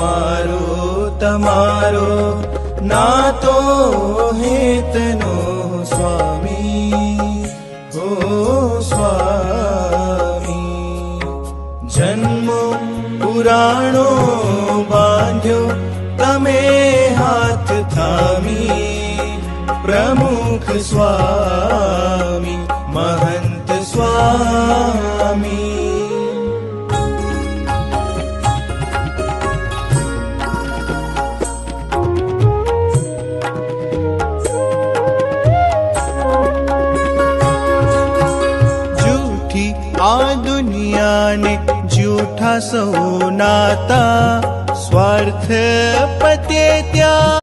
मारो तमारो नातो हेतनो स्वामी। हो स्वामी। जन्म पुराणो बांध्यो तमे हाथ थामी। प्रमुख स्वामी महंत स्वामी। जूठी आ दुनिया ने जूठा सो नाता स्वार्थ पते त्या